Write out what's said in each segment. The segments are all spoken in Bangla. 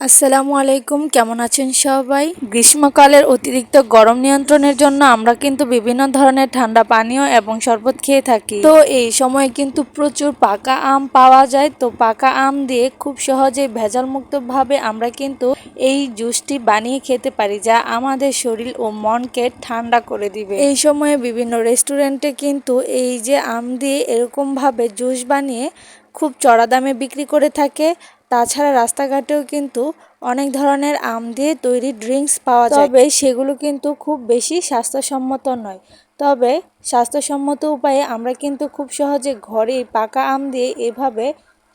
আসসালামু আলাইকুম, কেমন আছেন সবাই? গ্রীষ্মকালের অতিরিক্ত গরম নিয়ন্ত্রণের জন্য আমরা কিন্তু বিভিন্ন ধরনের ঠান্ডা পানীয় এবং শরবত খেয়ে থাকি। তো এই সময় কিন্তু প্রচুর পাকা আম পাওয়া যায়। তো পাকা আম দিয়ে খুব সহজে ভেজাল মুক্তভাবে আমরা কিন্তু এই জুসটি বানিয়ে খেতে পারি, যা আমাদের শরীর ও মনকে ঠান্ডা করে দিবে। এই সময়ে বিভিন্ন রেস্টুরেন্টে কিন্তু এই যে আম দিয়ে এরকমভাবে জুস বানিয়ে খুব চড়া দামে বিক্রি করে থাকে। তাছাড়া রাস্তাঘাটেও কিন্তু অনেক ধরনের আম দিয়ে তৈরি ড্রিঙ্কস পাওয়া যায়। তবে সেগুলো কিন্তু খুব বেশি স্বাস্থ্যসম্মত নয়। তবে স্বাস্থ্যসম্মত উপায়ে আমরা কিন্তু খুব সহজে ঘরেই পাকা আম দিয়ে এভাবে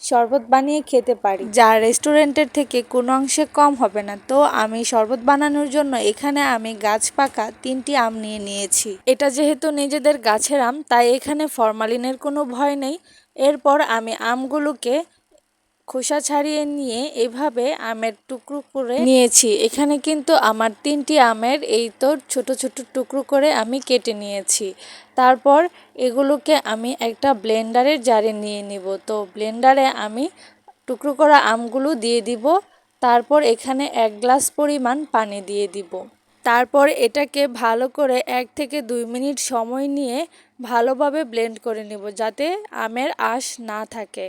শরবত বানিয়ে খেতে পারি। যা রেস্টুরেন্টের থেকে কোনো অংশে কম হবে না। তো আমি শরবত বানানোর জন্য এখানে আমি গাছ পাকা তিনটি আম নিয়ে নিয়েছি। এটা যেহেতু নিজেদের গাছের আম, তাই এখানে ফরমালিনের কোনো ভয় নেই। এরপর আমি আমগুলোকে খোসা ছাড়িয়ে নিয়ে এভাবে আমের টুকরো করে নিয়েছি। এখানে কিন্তু আমার তিনটি আমের এই তো ছোট ছোট টুকরো করে আমি কেটে নিয়েছি। তারপর এগুলোকে আমি একটা ব্লেন্ডারের জারে নিয়ে নিব। তো ব্লেন্ডারে আমি টুকরো করা আমগুলো দিয়ে দিব। তারপর এখানে এক গ্লাস পরিমাণ পানি দিয়ে দিব। তারপর এটাকে ভালো করে এক থেকে দুই মিনিট সময় নিয়ে ভালোভাবে ব্লেন্ড করে নেব যাতে আমের আঁশ না থাকে।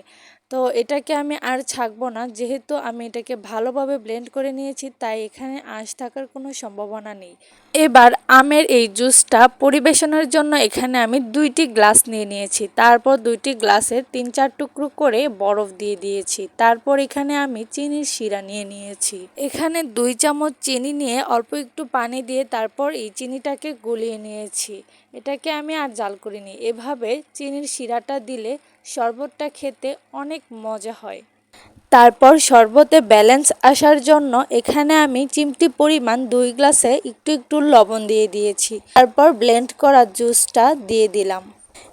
তো এটাকে আমি আর ছাকবো না, যেহেতু আমি এটাকে ভালোভাবে ব্লেন্ড করে নিয়েছি, তাই এখানে আঁশ থাকার কোনো সম্ভাবনা নেই। এবার আমের এই জুসটা পরিবেশনের জন্য এখানে আমি দুইটি গ্লাস নিয়ে নিয়েছি। তারপর দুইটি গ্লাসের তিন চার টুকরো করে বরফ দিয়ে দিয়েছি। তারপর এখানে আমি চিনির শিরা নিয়ে নিয়েছি। এখানে দুই চামচ চিনি নিয়ে অল্প একটু পানি দিয়ে তারপর এই চিনিটাকে গলিয়ে নিয়েছি। এটাকে আমি আর জাল করিনি। এভাবে চিনির শিরাটা দিলে শরবতটা খেতে অনেক মজা হয়। তারপর শরবতে ব্যালেন্স আসার জন্য এখানে আমি চিমটি পরিমাণ দুই গ্লাসে একটু একটু লবণ দিয়ে দিয়েছি। তারপর ব্লেন্ড করা জুসটা দিয়ে দিলাম।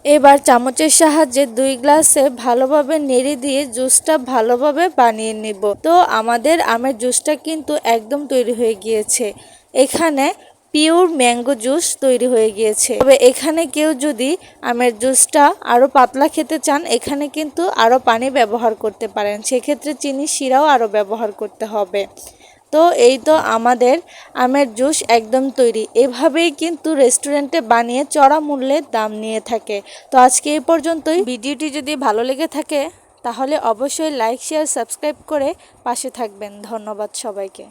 এবার চামচের সাহায্যে দুই গ্লাসে ভালোভাবে নেড়ে দিয়ে জুসটা ভালোভাবে বানিয়ে নেব। তো আমাদের আমের জুসটা কিন্তু একদম তৈরি হয়ে গিয়েছে। এখানে পিওর ম্যাঙ্গো জুস তৈরি হয়ে গিয়েছে। তবে এখানে কেউ যদি আমের জুসটা আরও পাতলা খেতে চান, এখানে কিন্তু আরও পানি ব্যবহার করতে পারেন। সেক্ষেত্রে চিনি শিরাও আরও ব্যবহার করতে হবে। তো এই তো আমাদের আমের জুস একদম তৈরি। এভাবেই কিন্তু রেস্টুরেন্টে বানিয়ে চড়া মূল্যে দাম নিয়ে থাকে। তো আজকে এই পর্যন্তই। ভিডিওটি যদি ভালো লেগে থাকে, তাহলে অবশ্যই লাইক, শেয়ার, সাবস্ক্রাইব করে পাশে থাকবেন। ধন্যবাদ সবাইকে।